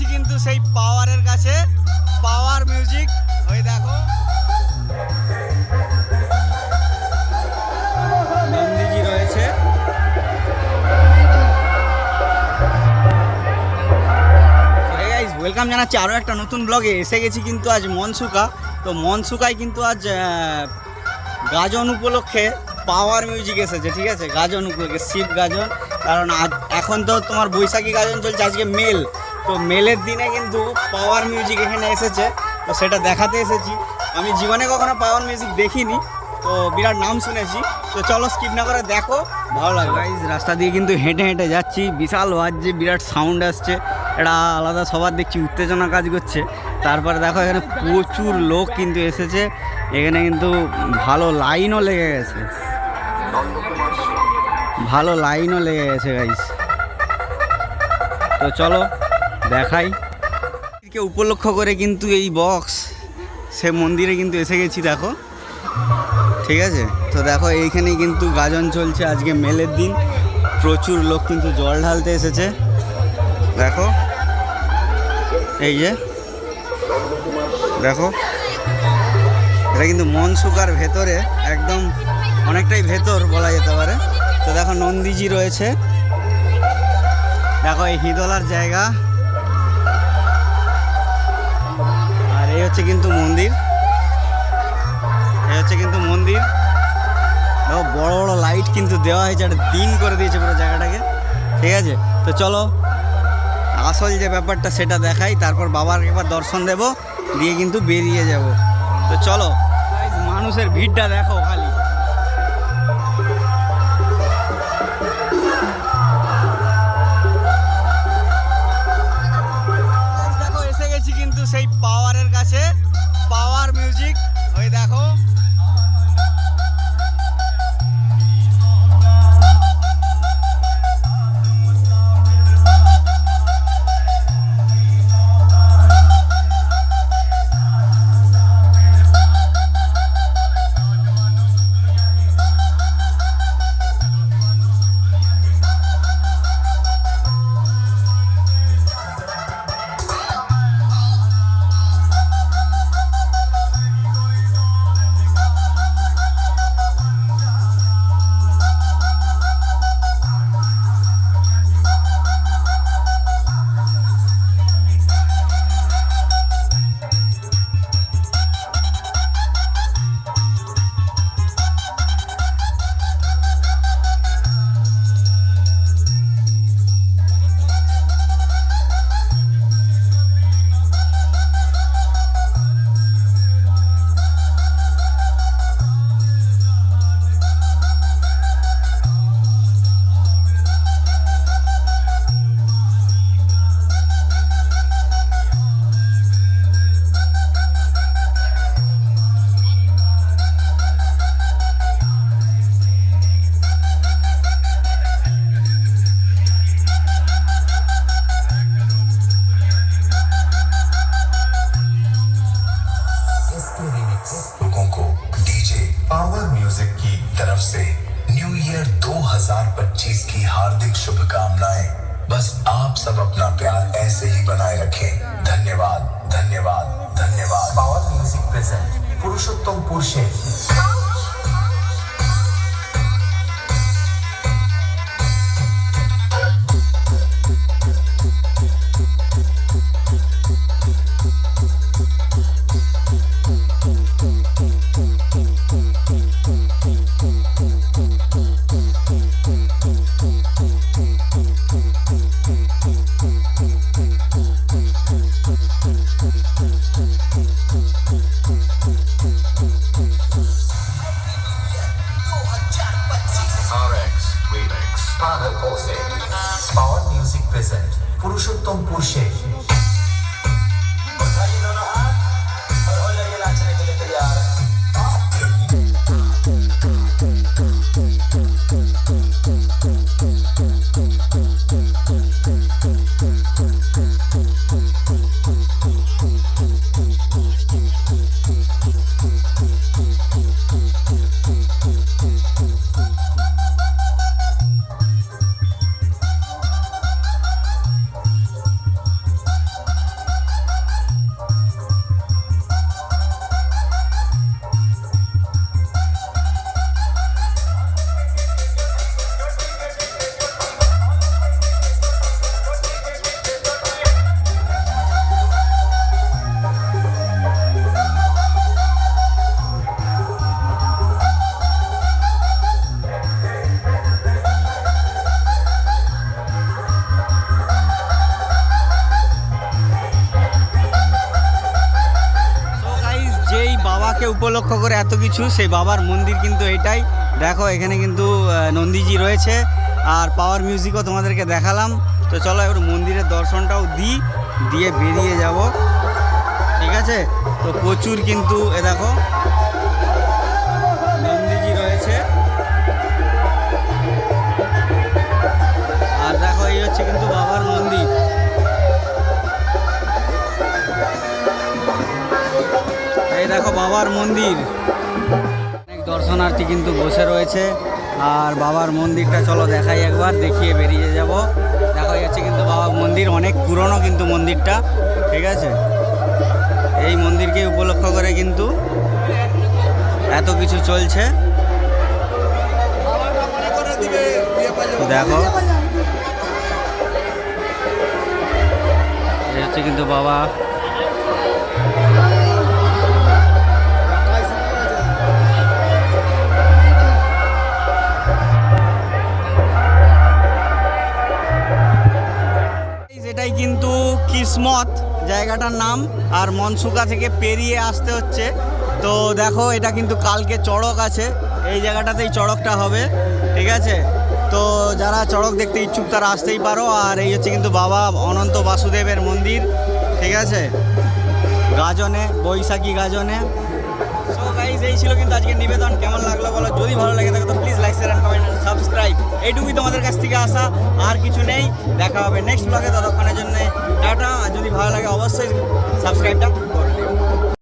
গেছি কিন্তু সেই পাওয়ারের কাছে। Power music. ওই দেখো। রয়েছে। ওয়েলকাম জানাচ্ছি আরও একটা নতুন ব্লগে এসে গেছি কিন্তু আজ মনসুকা। তো মনসুকায় কিন্তু আজ গাজন উপলক্ষে পাওয়ার মিউজিক এসেছে, ঠিক আছে? গাজন উপলক্ষে, শিব গাজন। কারণ এখন তো তোমার বৈশাখী গাজন চলছে, আজকে মেল। তো মেলের দিনে কিন্তু পাওয়ার মিউজিক এখানে এসেছে। তো সেটা দেখাতে এসেছি। আমি জীবনে কখনো পাওয়ার মিউজিক দেখিনি। তো বিরাট নাম শুনেছি। তো চলো স্কিপ না করে দেখো, ভালো লাগে গাইজ রাস্তা দিয়ে কিন্তু হেঁটে হেঁটে যাচ্ছি। বিশাল বাজছে, বিরাট সাউন্ড আসছে। এটা আলাদা সবার দেখছি, উত্তেজনা কাজ করছে। তারপরে দেখো এখানে প্রচুর লোক কিন্তু এসেছে। এখানে কিন্তু ভালো লাইনও লেগে গেছে। ভালো লাইনও লেগে গেছে গাইস তো চলো দেখাই। কে উপলক্ষ করে কিন্তু এই বক্স সে মন্দিরে কিন্তু এসে গেছি দেখো। ঠিক আছে? তো দেখো, এইখানেই কিন্তু গাজন চলছে আজকে মেলের দিন। প্রচুর লোক কিন্তু জল ঢালতে এসেছে। দেখো, এই যে, দেখো। এটা কিন্তু মন মনসুকার ভেতরে, একদম অনেকটাই ভেতর বলা যেতে পারে। তো দেখো, নন্দীজি রয়েছে। দেখো, এই হিদলার জায়গা। এই হচ্ছে কিন্তু মন্দির। এই হচ্ছে কিন্তু মন্দির। দেখো, বড় বড় লাইট কিন্তু দেওয়া হয়েছে একটা দিন করে দিয়েছে পুরো জায়গাটাকে। ঠিক আছে? তো চলো, আসল যে ব্যাপারটা সেটা দেখাই, তারপর বাবার একবার দর্শন দেব, দিয়ে কিন্তু বেরিয়ে যাব। তো চলো মানুষের ভিড়টা দেখো খালি। কাছে পাওয়ার মিউজিক ওই দেখো। 2025 की हार्दिक शुभकामनाएँ। बस आप सब अपना प्यार ऐसे ही बनाए रखें। धन्यवाद धन्यवाद धन्यवाद। पावर म्यूज़िक प्रेजेंट पुरुषोत्तम पुरुषे। বাবাকে উপলক্ষ করে এত কিছু, সেই বাবার মন্দির কিন্তু এটাই। দেখো, এখানে কিন্তু নন্দীজি রয়েছে, আর পাওয়ার মিউজিকও তোমাদেরকে দেখালাম। তো চলো এবার মন্দিরের দর্শনটাও দিই, দিয়ে বেরিয়ে যাব। ঠিক আছে? তো প্রচুর কিন্তু, এ দেখো বাবার মন্দির। অনেক দর্শনার্থী কিন্তু বসে রয়েছে। আর বাবার মন্দিরটা চলো দেখাই একবার, দেখিয়ে বেরিয়ে যাব। দেখা যাচ্ছে কিন্তু বাবার মন্দির অনেক পুরনো কিন্তু মন্দিরটা, ঠিক আছে? এই মন্দিরকে উপলক্ষ করে কিন্তু এত কিছু চলছে। দেখো। হচ্ছে কিন্তু বাবা কিসমত জায়গাটার নাম আর মনসুকা থেকে পেরিয়ে আসতে হচ্ছে। তো দেখো, এটা কিন্তু কালকে চড়ক আছে। এই জায়গাটাতেই চড়কটা হবে, ঠিক আছে? তো যারা চড়ক দেখতে ইচ্ছুক তারা আসতেই পারো। আর এই হচ্ছে কিন্তু বাবা অনন্ত বাসুদেবের মন্দির, ঠিক আছে? গাজনে, বৈশাখী গাজনে। ছিল, কিন্তু আজকে নিবেদন কেমন লাগল বলো? যদি ভালো লাগে থাকে, তো please like share and comment and subscribe এইটুকুই তোমাদের কাছ থেকে আসা আর কিছু নেই। দেখা হবে নেক্সট ব্লগে ততক্ষণের জন্য, টাটা। আর যদি ভালো লাগে, অবশ্যই সাবস্ক্রাইবটা